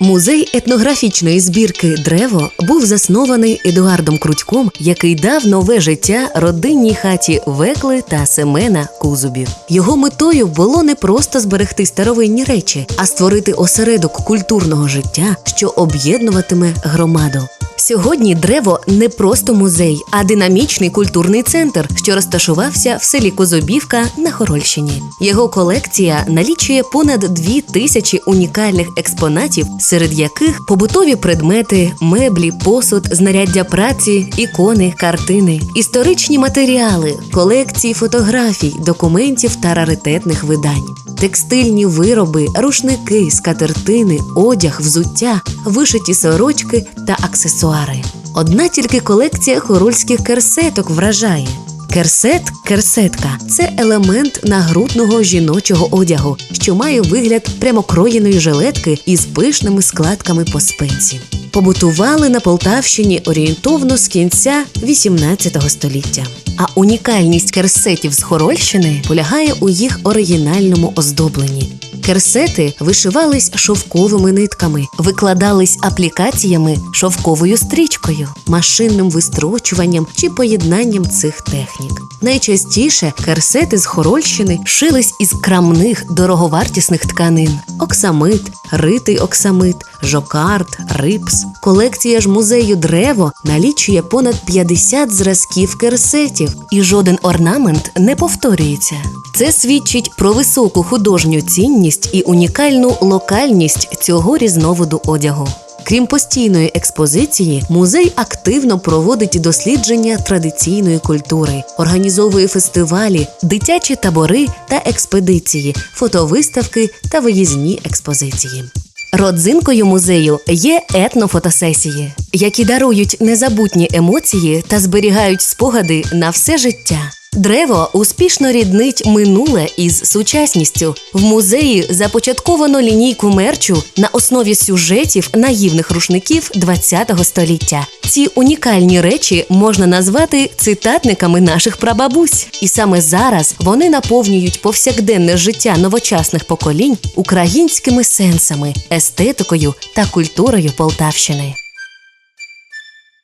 Музей етнографічної збірки Древо був заснований Едуардом Крутьком, який дав нове життя родинній хаті Векли та Семена Кузубів. Його метою було не просто зберегти старовинні речі, а створити осередок культурного життя, що об'єднуватиме громаду. Сьогодні древо не просто музей, а динамічний культурний центр, що розташувався в селі Козобівка на Хорольщині. Його колекція налічує понад дві тисячі унікальних експонатів, серед яких побутові предмети, меблі, посуд, знаряддя праці, ікони, картини, історичні матеріали, колекції фотографій, документів та раритетних видань. Текстильні вироби, рушники, скатертини, одяг, взуття, вишиті сорочки та аксесуари. Одна тільки колекція хорольських керсеток вражає. Керсет керсетка це елемент нагрудного жіночого одягу, що має вигляд прямокроєної жилетки із пишними складками по спинці. Побутували на Полтавщині орієнтовно з кінця 18 століття. А унікальність керсетів з Хорольщини полягає у їх оригінальному оздобленні. Керсети вишивались шовковими нитками, викладались аплікаціями шовковою стрічкою, машинним вистрочуванням чи поєднанням цих технік. Найчастіше керсети з Хорольщини шились із крамних дороговартісних тканин: оксамит, ритий оксамит, жокард, рипс. Колекція ж музею Древо налічує понад 50 зразків керсетів, і жоден орнамент не повторюється. Це свідчить про високу художню цінність і унікальну локальність цього різновиду одягу. Крім постійної експозиції, музей активно проводить дослідження традиційної культури, організовує фестивалі, дитячі табори та експедиції, фотовиставки та виїзні експозиції. Родзинкою музею є етнофотосесії, які дарують незабутні емоції та зберігають спогади на все життя. Древо успішно ріднить минуле із сучасністю. В музеї започатковано лінійку мерчу на основі сюжетів наївних рушників ХХ століття. Ці унікальні речі можна назвати цитатниками наших прабабусь, і саме зараз вони наповнюють повсякденне життя новочасних поколінь українськими сенсами, естетикою та культурою Полтавщини.